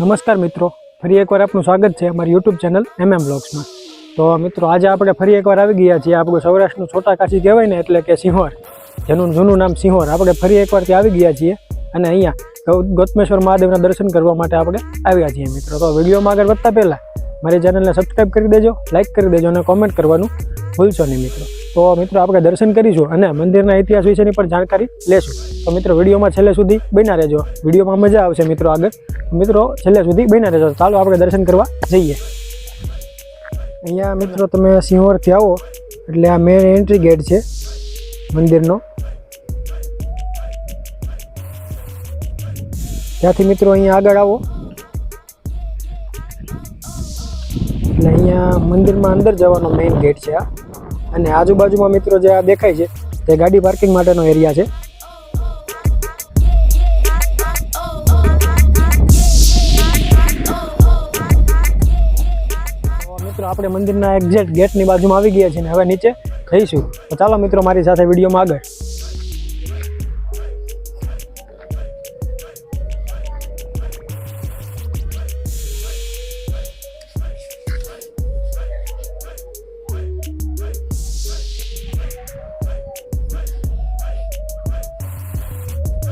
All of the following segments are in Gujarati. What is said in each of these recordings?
નમસ્કાર મિત્રો. ફરી એકવાર આપનું સ્વાગત છે અમારી યુટ્યુબ ચેનલ એમ એમ બ્લોગ્સમાં તો મિત્રો, આજે આપણે ફરી એકવાર આવી ગયા છીએ આપણું સૌરાષ્ટ્રનું છોટા કાશી કહેવાય ને એટલે કે સિંહોર. જેનું જૂનું નામ સિંહોર. આપણે ફરી એકવાર ત્યાં આવી ગયા છીએ અને અહીંયા ગૌતમેશ્વર મહાદેવના દર્શન કરવા માટે આપણે આવ્યા છીએ મિત્રો. તો વિડીયોમાં આગળ વધતા પહેલાં મારી ચેનલને સબસ્ક્રાઈબ કરી દેજો લાઇક કરી દેજો અને કોમેન્ટ કરવાનું ભૂલશો નહીં મિત્રો. તો મિત્રો આપણે દર્શન કરીશું અને મંદિરના ઇતિહાસ વિશેની પણ જાણકારી લેશું. તો મિત્રો, વિડીયોમાં છેલ્લે સુધી બન્યા રહેજો. વિડીયોમાં મજા આવશે મિત્રો આગળ. મિત્રો, છેલ્લે સુધી બન્યા રહેજો. ચાલો આપણે દર્શન કરવા જઈએ. અહીંયા મિત્રો, તમે સિંહોરથી આવો. એટલે આ મેન એન્ટ્રી ગેટ છે મંદિરનો. ત્યાંથી મિત્રો અહીંયા આગળ આવો. એટલે અહીંયા મંદિરમાં અંદર જવાનો મેઇન ગેટ છે આ. અને આજુબાજુમાં મિત્રો જે આ દેખાય છે, તે ગાડી પાર્કિંગ માટેનો એરિયા છે. મિત્રો, આપણે મંદિરના એક્ઝેક્ટ ગેટની બાજુમાં આવી ગયા છીએ ને હવે નીચે જઈશું તો ચાલો મિત્રો, મારી સાથે વિડીયોમાં આગળ.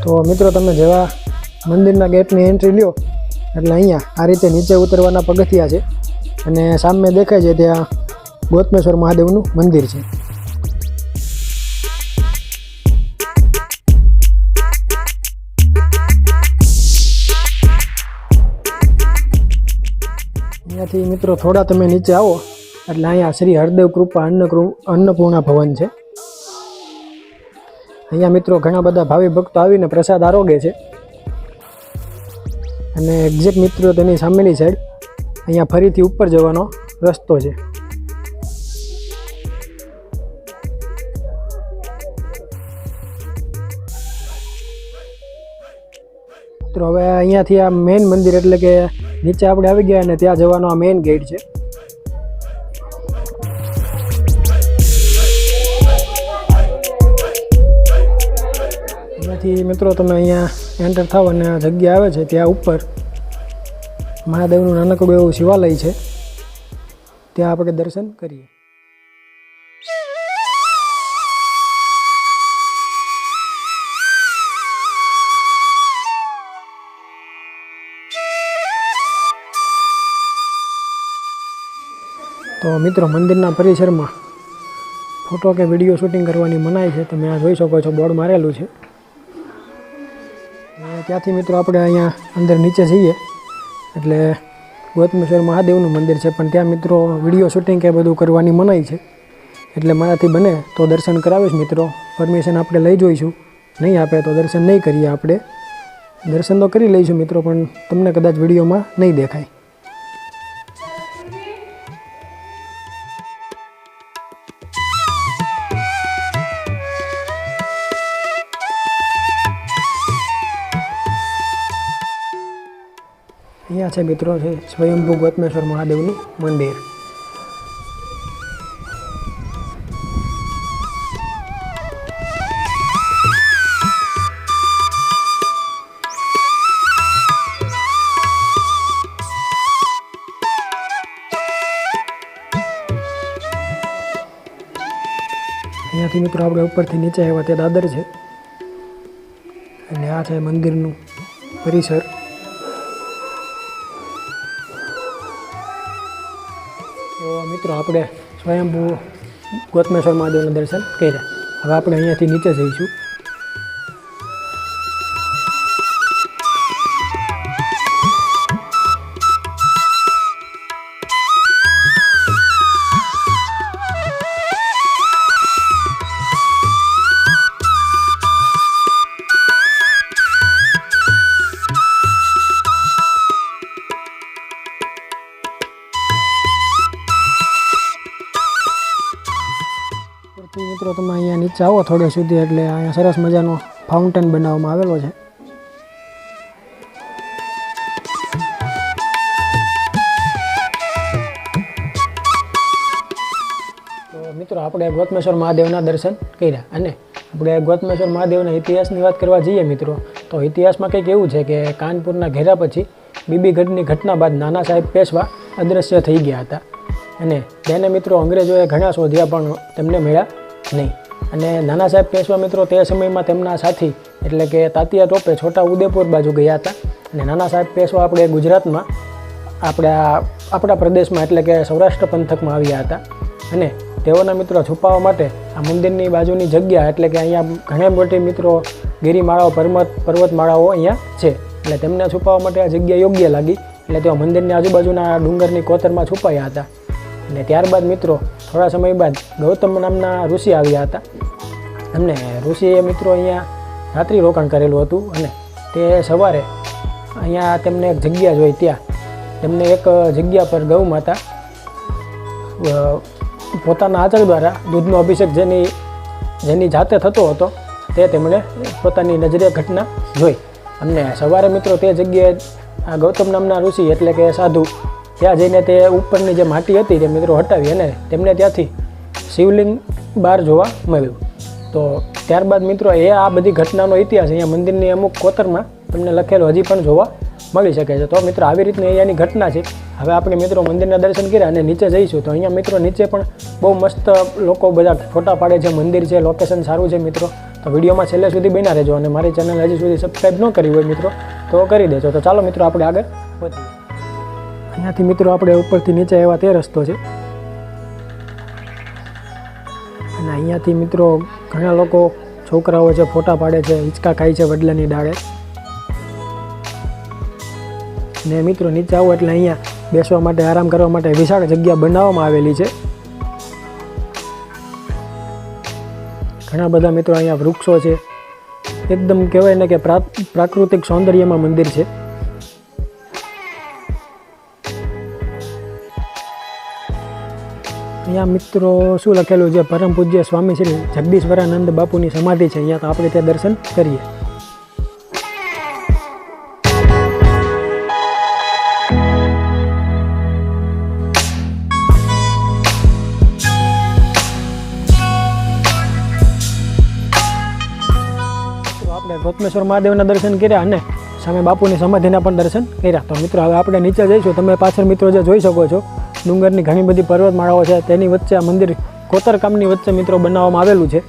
તો મિત્રો તમે જેવા મંદિરના ગેટની એન્ટ્રી લ્યો, એટલે અહીંયા આ રીતે નીચે ઉતરવાના પગથિયા છે. અને સામે દેખાય છે ત્યાં ગોતમેશ્વર મહાદેવનું મંદિર છે. અહીંયાથી મિત્રો થોડા તમે નીચે આવો, એટલે અહીંયા શ્રી હરદેવ કૃપા અન્નકૃ, અન્નપૂર્ણા ભવન છે. અહીંયા મિત્રો ઘણા બધા ભાવિ ભક્તો આવીને પ્રસાદ આરોગે છે. અને એક્ઝેક્ટ મિત્રો તેની સામેની સાઈડ અહીંયા ફરીથી ઉપર જવાનો રસ્તો છે. મિત્રો, હવે અહીંયાથી આ મેઇન મંદિર એટલે કે નીચે આપણે આવી ગયા અને ત્યાં જવાનો આ મેઇન ગેટ છે. અહીંયાથી મિત્રો તમે અહીંયા એન્ટર થાવ અને આ જગ્યા આવે છે ત્યાં ઉપર. મહાદેવનું નાનકડું એવું શિવાલય છે. ત્યાં આપણે દર્શન કરીએ. તો મિત્રો મંદિરના પરિસરમાં ફોટો કે વીડિયો શૂટિંગ કરવાની મનાઈ છે. તમે આ જોઈ શકો છો, બોર્ડ મારેલું છે. ત્યાંથી મિત્રો આપણે અહીંયા અંદર નીચે જઈએ. એટલે ગૌતમેશ્વર મહાદેવનું મંદિર છે, પણ ત્યાં મિત્રો વીડિયો શૂટિંગ કે બધું કરવાની મનાઈ છે. એટલે મારાથી બને તો દર્શન કરાવીશ મિત્રો. પરમિશન આપણે લઈ જોઈશું. નહીં આપે તો દર્શન નહીં કરીએ આપણે. દર્શન તો કરી લઈશું મિત્રો, પણ તમને કદાચ વિડીયોમાં નહીં દેખાય. અહીંયા છે મિત્રો, છે સ્વયંભૂ ગોતમેશ્વર મહાદેવનું મંદિર. અહીંયાથી મિત્રો આપણે ઉપરથી નીચે આવ્યા તે દાદર છે. અને આ છે મંદિરનું પરિસર. મિત્રો આપણે સ્વયંભૂ ગોતમેશ્વર મહાદેવના દર્શન કર્યા. હવે આપણે અહીંયાથી નીચે જઈશું. આવો થોડે સુધી એટલે અહીંયા સરસ મજાનો ફાઉન્ટેન બનાવવામાં આવેલો છે. તો મિત્રો, આપણે ગોતમેશ્વર મહાદેવના દર્શન કર્યા અને આપણે ગોતમેશ્વર મહાદેવના ઇતિહાસની વાત કરવા જઈએ મિત્રો, તો ઇતિહાસમાં કંઈક એવું છે કે કાનપુરના ઘેરા પછી બીબીગઢની ઘટના બાદ નાના સાહેબ પેશવા અદૃશ્ય થઈ ગયા હતા. અને તેને મિત્રો અંગ્રેજોએ ઘણા શોધ્યા પણ તેમને મળ્યા નહીં. અને નાના સાહેબ પેશવા મિત્રો, તે સમયમાં તેમના સાથી, એટલે કે તાતિયા ટોપે છોટા ઉદેપુર બાજુ ગયા હતા. અને નાના સાહેબ પેશવા આપણે ગુજરાતમાં, આપણા આપણા પ્રદેશમાં, એટલે કે સૌરાષ્ટ્ર પંથકમાં આવ્યા હતા. અને તેઓના મિત્રો છુપાવવા માટે આ મંદિરની બાજુની જગ્યા, એટલે કે અહીંયા ઘણી મોટી મિત્રો, ગિરિમાળાઓ પર્વત પર્વતમાળાઓ અહીંયા છે. એટલે તેમને છુપાવવા માટે આ જગ્યા યોગ્ય લાગી. એટલે તેઓ મંદિરની આજુબાજુના ડુંગરની કોતરમાં છુપાયા હતા. અને ત્યારબાદ, મિત્રો થોડા સમય બાદ ગૌતમ નામના ઋષિ આવ્યા હતા. એમને ઋષિએ મિત્રો અહીંયા રાત્રિ રોકાણ કરેલું હતું અને તે સવારે અહીંયા તેમને એક જગ્યા જોઈ ત્યાં તેમને એક જગ્યા પર ગૌ માતા પોતાના આચર દ્વારા દૂધનો અભિષેક જેની જેની જાતે થતો હતો તે તેમણે પોતાની નજરે ઘટના જોઈ. અને સવારે મિત્રો તે જગ્યાએ આ ગૌતમ નામના ઋષિ એટલે કે સાધુ ત્યાં જઈને તે ઉપરની જે માટી હતી તે મિત્રો હટાવી અને તેમને ત્યાંથી શિવલિંગ બહાર જોવા મળ્યું. તો ત્યારબાદ મિત્રો એ આ બધી ઘટનાનો ઇતિહાસ અહીંયા મંદિરની અમુક કોતરમાં તમને લખેલો હજી પણ જોવા મળી શકે છે. તો મિત્રો આવી રીતની અહીંયાની ઘટના છે. હવે આપણે મિત્રો મંદિરના દર્શન કર્યા અને નીચે જઈશું. તો અહીંયા મિત્રો નીચે પણ બહુ મસ્ત લોકો બધા ફોટા પાડે છે. મંદિર છે લોકેશન સારું છે મિત્રો. તો વિડીયોમાં છેલ્લે સુધી બન્યા રહેજો અને મારી ચેનલ હજી સુધી સબસ્ક્રાઈબ ન કરી હોય મિત્રો, તો કરી દેજો. તો ચાલો મિત્રો આપણે આગળ વધીએ. અહીંયાથી મિત્રો આપણે ઉપરથી નીચે આવ્યા તે રસ્તો છે. અને અહીંયાથી મિત્રો ઘણા લોકો છોકરાઓ છે, ફોટા પાડે છે, હિંચકા ખાય છે વડલાની ડાળે. ને મિત્રો નીચે આવો એટલે અહીંયા બેસવા માટે, આરામ કરવા માટે વિશાળ જગ્યા બનાવવામાં આવેલી છે. ઘણા બધા મિત્રો અહીંયા વૃક્ષો છે. એકદમ કહેવાય ને કે પ્રા- પ્રાકૃતિક સૌંદર્યમાં મંદિર છે. અહીંયા મિત્રો શું લખેલું છે? પરમ પૂજ્ય સ્વામી શ્રી જગદીશ્વરાનંદ બાપુની સમાધિ છે. અહીંયા તો આપણે ત્યાં દર્શન કરીએ. ગોતમેશ્વર મહાદેવના દર્શન કર્યા અને સામે બાપુની સમાધિના પણ દર્શન કર્યા. તો મિત્રો, હવે આપણે નીચે જઈશું. તમે પાછળ મિત્રો જે જોઈ શકો છો ડુંગરની ઘણી બધી પર્વતમાળાઓ છે. તેની વચ્ચે આ મંદિર કોતરકામની વચ્ચે મિત્રો બનાવવામાં આવેલું છે.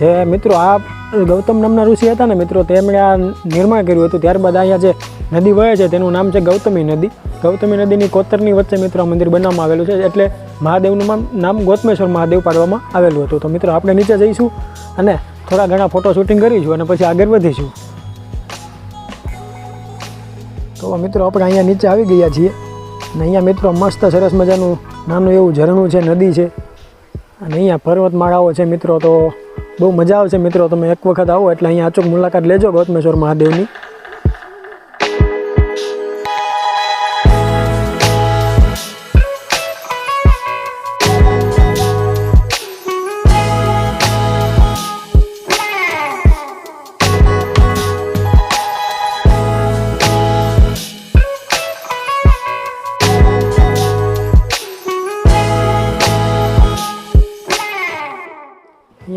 જે મિત્રો આ ગૌતમ નામના ઋષિ હતા ને મિત્રો, તેમણે આ નિર્માણ કર્યું હતું. ત્યારબાદ અહીંયા જે નદી વહે છે, તેનું નામ છે ગૌતમી નદી. ગૌતમી નદીની કોતરની વચ્ચે મિત્રો આ મંદિર બનાવવામાં આવેલું છે, એટલે મહાદેવનું નામ ગોતમેશ્વર મહાદેવ પાડવામાં આવેલું હતું. તો મિત્રો, આપણે નીચે જઈશું અને થોડા ઘણા ફોટો શૂટિંગ કરીશું અને પછી આગળ વધીશું. તો મિત્રો, આપણે અહીંયા નીચે આવી ગયા છીએ. અને અહીંયા મિત્રો મસ્ત સરસ મજાનું નાનું એવું ઝરણું છે, નદી છે. અને અહીંયા પર્વતમાળાઓ છે મિત્રો, તો બહુ મજા આવશે મિત્રો. તમે એક વખત આવો એટલે અહીંયા અચૂક મુલાકાત લેજો ગૌતમેશ્વર મહાદેવની.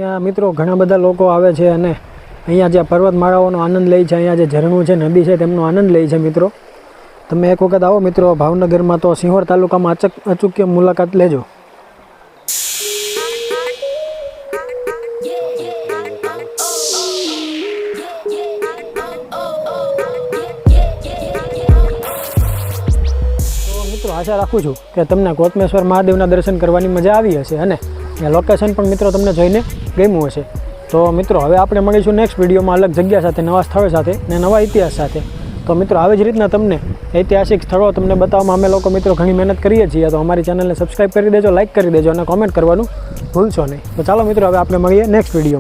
અહીંયા મિત્રો ઘણા બધા લોકો આવે છે અને અહીંયા જે પર્વતમાળાઓનો આનંદ લે છે, અહીંયા જે ઝરણું છે, નદી છે, તેમનો આનંદ લે છે મિત્રો. તમે એક વખત આવો મિત્રો, ભાવનગરમાં તો સિંહોર તાલુકામાં અચક અચૂક્ય મુલાકાત લેજો. મિત્રો આશા રાખું છું કે તમને કોતમેશ્વર મહાદેવના દર્શન કરવાની મજા આવી હશે અને લોકેશન પણ મિત્રો તમને જોઈને ગમ્યું હશે તો મિત્રો, હવે આપણે મળીશું નેક્સ્ટ વિડીયોમાં અલગ જગ્યા સાથે, નવા સ્થળ સાથે અને નવા ઇતિહાસ સાથે. તો મિત્રો, આવી જ રીતના તમને ઐતિહાસિક સ્થળો તમને બતાવવામાં અમે લોકો મિત્રો ઘણી મહેનત કરીએ છીએ. તો અમારી ચેનલને સબસ્ક્રાઈબ કરી દેજો લાઇક કરી દેજો અને કોમેન્ટ કરવાનું ભૂલશો નહીં. તો ચાલો મિત્રો, હવે આપણે મળીએ નેક્સ્ટ વિડીયોમાં.